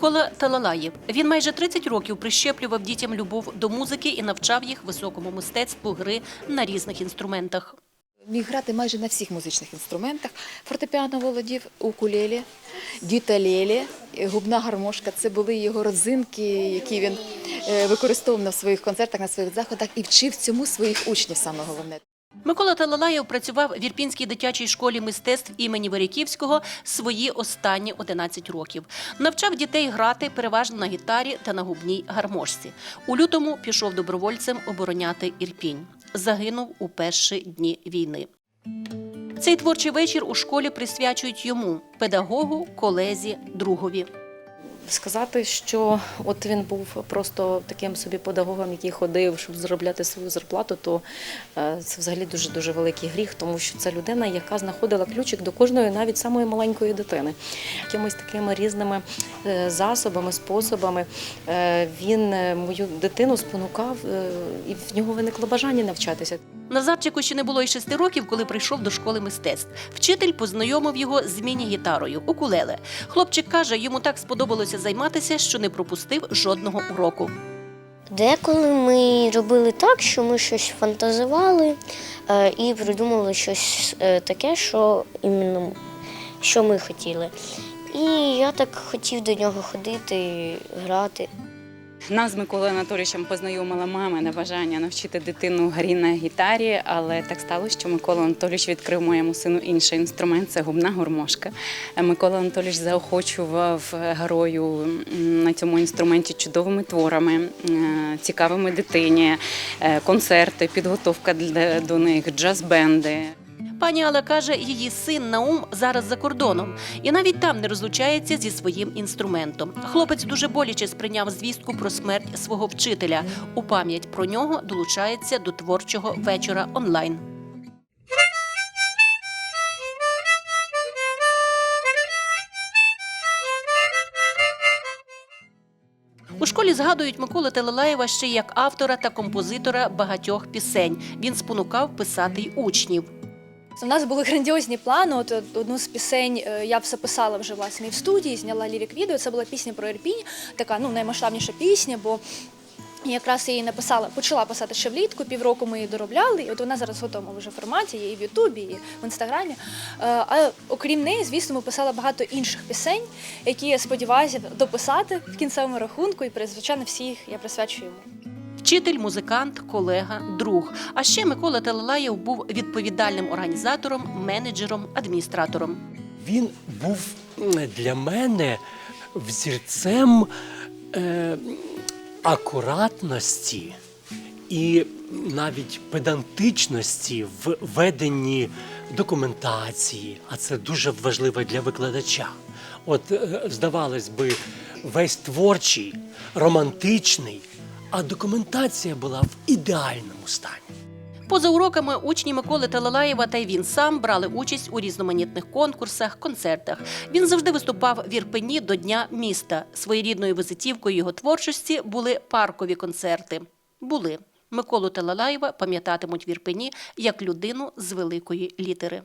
Микола Талалаєв. Він майже 30 років прищеплював дітям любов до музики і навчав їх високому мистецтву гри на різних інструментах. Міг грати майже на всіх музичних інструментах. Фортепіано володів, укулелі, дюталелі, губна гармошка. Це були його родзинки, які він е, використовував на своїх концертах, на своїх заходах і вчив цьому своїх учнів, саме головне. Микола Талалаєв працював в Ірпінській дитячій школі мистецтв імені Вериківського свої останні 11 років. Навчав дітей грати переважно на гітарі та на губній гармошці. У лютому пішов добровольцем обороняти Ірпінь. Загинув у перші дні війни. Цей творчий вечір у школі присвячують йому педагогу, колезі, другові. Сказати, що от він був просто таким собі педагогом, який ходив, щоб заробляти свою зарплату, то е, це взагалі дуже дуже великий гріх, тому що це людина, яка знаходила ключик до кожної, навіть самої маленької дитини. Якимись такими різними е, засобами, способами е, він мою дитину спонукав, і в нього виникло бажання навчатися. Назарчику ще не було й шести років, коли прийшов до школи мистецтв. Вчитель познайомив його з міні-гітарою укулеле. Хлопчик каже, йому так сподобалося займатися, що не пропустив жодного уроку. Деколи ми робили так, що ми щось фантазували е, і придумали щось е, таке, що іменно що ми хотіли. І я так хотів до нього ходити, грати. Нас з Миколою Анатолійовичем познайомила мама на бажання навчити дитину грі на гітарі, але так сталося, що Микола Анатолійович відкрив моєму сину інший інструмент це губна гармошка. Микола Анатолійович заохочував герою м, на цьому інструменті чудовими творами, е, цікавими дитині, е, концерти, підготовка до них, джаз-бенди. Пані Алла каже, її син Наум зараз за кордоном і навіть там не розлучається зі своїм інструментом. Хлопець дуже боляче сприйняв звістку про смерть свого вчителя. У пам'ять про нього долучається до творчого вечора онлайн. У школі згадують Миколи Телелаєва ще як автора та композитора багатьох пісень. Він спонукав писати й учнів. У нас були грандіозні плани. От одну з пісень е, я все писала вже власне і в студії, зняла лірик відео. Це була пісня про Ірпінь, така ну наймасштабніша пісня, бо якраз її написала, почала писати ще влітку, півроку ми її доробляли, і от вона зараз в готовому вже форматі, є і в Ютубі, і в інстаграмі. Е, А окрім неї, звісно, ми писали багато інших пісень, які я сподіваюся дописати в кінцевому рахунку, і звичайно всі їх я присвячую йому. Вчитель, музикант, колега, друг. А ще Микола Телелаєв був відповідальним організатором, менеджером, адміністратором. Він був для мене взірцем е, акуратності і навіть педантичності в веденні документації, а це дуже важливо для викладача. От, е, здавалось би, весь творчий, романтичний, а документація була в ідеальному стані. Поза уроками учні Миколи Телелаєва та й він сам брали участь у різноманітних конкурсах, концертах. Він завжди виступав в Ірпені до Дня міста. Своєрідною визитівкою його творчості були паркові концерти. Були. Миколу Телелаєва пам'ятатимуть в Ірпені як людину з великої літери.